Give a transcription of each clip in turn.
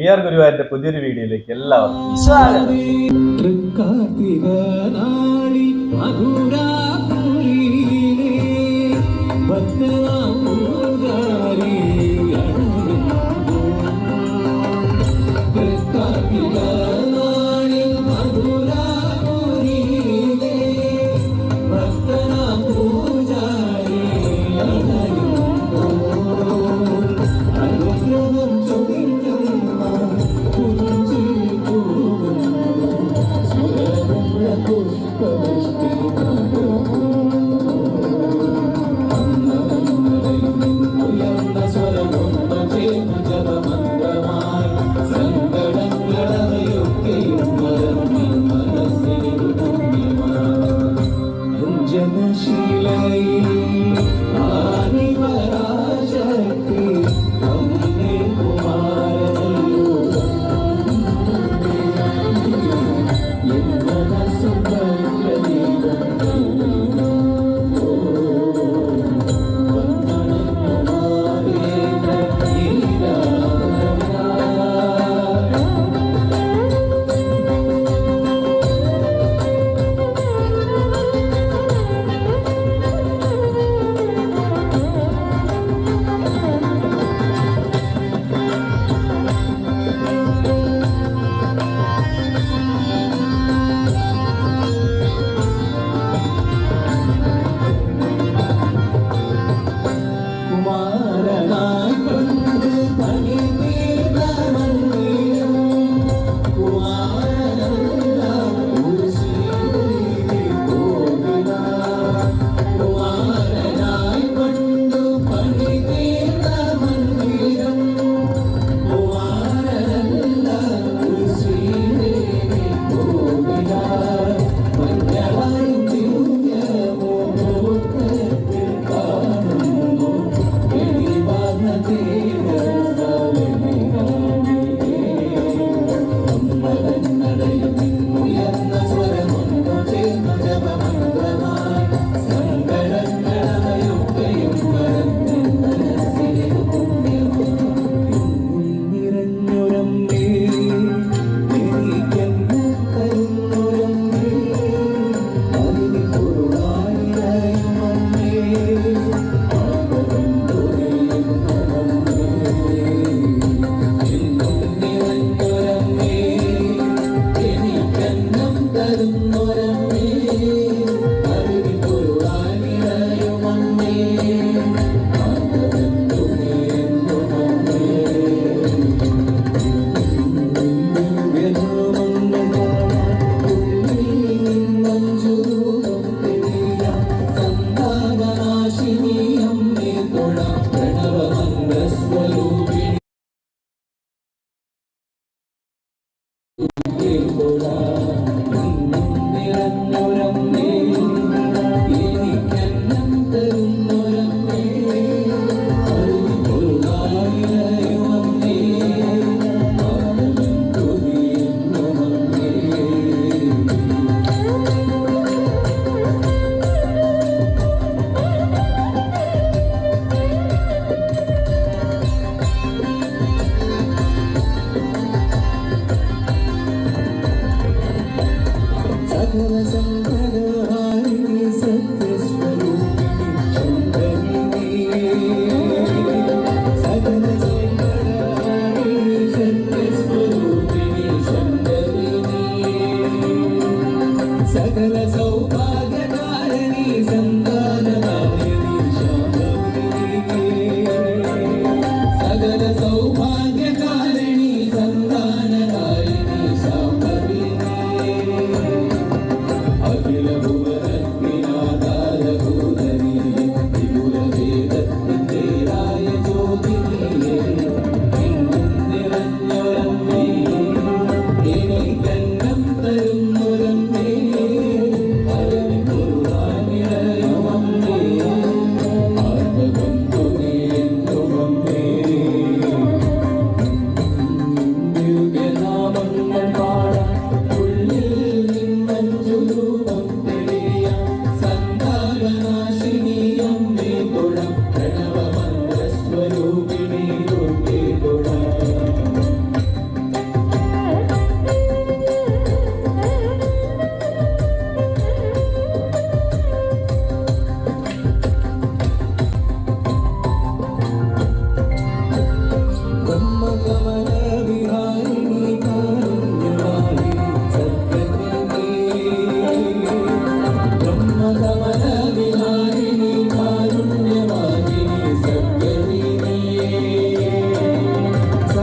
V R ഗുരുവായൂരിന്റെ പുതിയൊരു വീഡിയോയിലേക്ക് എല്ലാവർക്കും സ്വാഗതം. ഭക്തനാം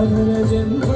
Ömrüm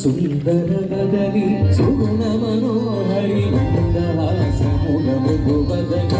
సుందరవదలి Suguna Manohari మందహాసముగము భువదన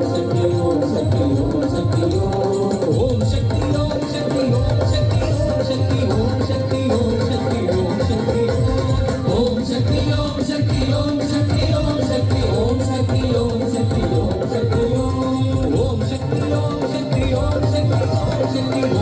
Thank you.